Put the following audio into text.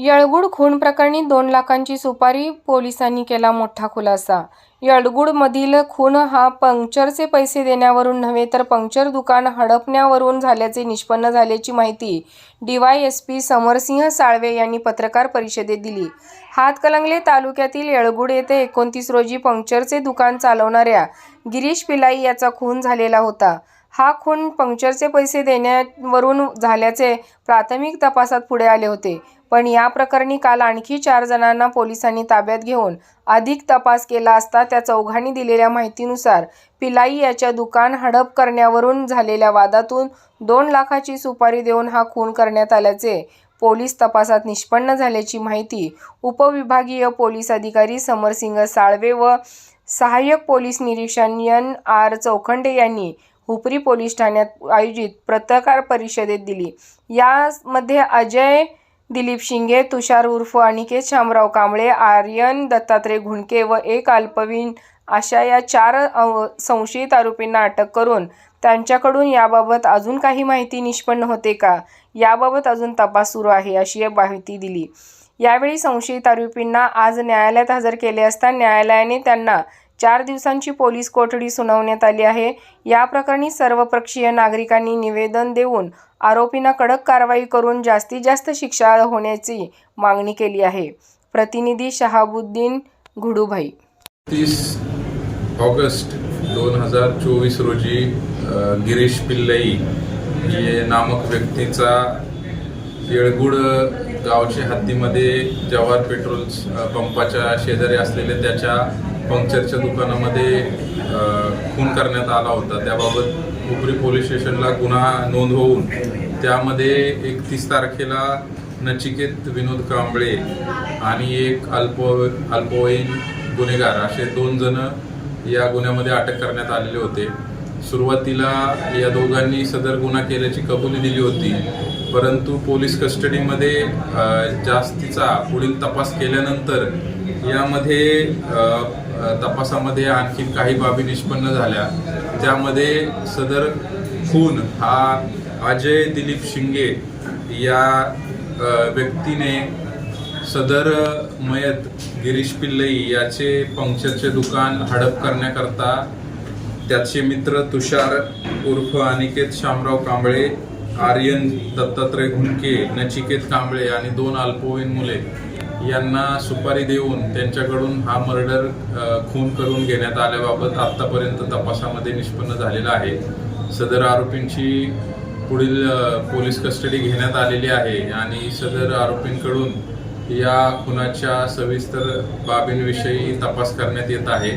येळगुड खून प्रकरणी दोन लाखांची सुपारी पोलिसांनी केला मोठा खुलासा. येळगुडमधील खून हा पंक्चरचे पैसे देण्यावरून नव्हे तर पंक्चर दुकान हडपण्यावरून झाल्याचे निष्पन्न झाल्याची माहिती डीवायएसपी समरसिंह साळवे यांनी पत्रकार परिषदेत दिली. हातकलंगले तालुक्यातील येळगुड येथे एकोणतीस रोजी पंक्चरचे दुकान चालवणाऱ्या गिरीश पिलाई याचा खून झालेला होता. हा खून पंक्चरचे पैसे देण्यावरून झाल्याचे प्राथमिक तपासात पुढे आले होते. पण या प्रकरणी काल आणखी चार जणांना पोलिसांनी ताब्यात घेऊन अधिक तपास केला असता त्या चौघांनी दिलेल्या माहितीनुसार पिलाई याच्या दुकान हडप करण्यावरून झालेल्या वादातून दोन लाखाची सुपारी देऊन हा खून करण्यात आल्याचे पोलीस तपासात निष्पन्न झाल्याची माहिती उपविभागीय पोलीस अधिकारी समरसिंग साळवे व सहाय्यक पोलीस निरीक्षण एन आर चौखंडे यांनी हुपरी पोलीस ठाण्यात आयोजित पत्रकार परिषदेत दिली. यामध्ये अजय दिलीप शिंगे तुषार उर्फ अनिकेत शामराव कांबळे आर्यन दत्तात्रय घुणके व एक अल्पवीन अशा या चार संशयित आरोपींना अटक करून त्यांच्याकडून याबाबत अजून काही माहिती निष्पन्न होते का? याबाबत अजून तपास सुरू आहे अशी माहिती दिली. यावेळी संशयित आरोपींना आज न्यायालयात हजर केले असता न्यायालयाने त्यांना चार दिवसांची पोलीस कोठडी सुनावण्यात आली आहे. या प्रकरणी सर्वपक्षीय नागरिकांनी निवेदन देऊन आरोपींना कडक कारवाई करून जास्तीत जास्त शिक्षा होण्याची मागणी केली आहे. प्रतिनिधी शहाबुद्दीन घुडूभाई. तीस ऑगस्ट दोन हजार चोवीस रोजी गिरीश पिल्लई हे नामक व्यक्तीचा येळगुड गावच्या हद्दीमध्ये जवाहर पेट्रोल पंपाच्या शेजारी असलेल्या त्याच्या पंक्चरच्या दुकानामध्ये खून करण्यात आला होता. त्याबाबत उपरी पोलीस स्टेशनला गुन्हा नोंद होऊन त्यामध्ये एकतीस तारखेला नचिकेत विनोद कांबळे आणि एक अल्प अल्पवयीन गुन्हेगार असे दोन जण या गुन्ह्यामध्ये अटक करण्यात आलेले होते. सुरुवातीला या दोघांनी सदर गुन्हा केल्याची कबुली दिली होती. परंतु पोलीस कस्टडीमध्ये जास्तीचा पुढील तपास केल्यानंतर यामध्ये तपासामध्ये आणखी काही बाबी निष्पन्न झाल्या. त्यामध्ये सदर खून हा अजय दिलीप शिंगे या व्यक्तीने सदर मयत गिरीश पिल्लई याचे पंक्चरचे दुकान हडप करण्याकरता त्याचे मित्र तुषार उर्फ अनिकेत शामराव कांबळे आर्यन दत्तात्रय घुणके नचिकेत कांबळे आणि दोन अल्पवयीन मुले यांना सुपारी देऊन त्यांच्याकडून हा मर्डर खून करून घेण्यात आल्याबाबत आत्तापर्यंत तपासामध्ये निष्पन्न झालेला आहे. सदर आरोपींची पुढील पोलीस कस्टडी घेण्यात आलेली आहे आणि सदर आरोपींकडून या खुनाच्या सविस्तर बाबींविषयी तपास करण्यात येत आहे.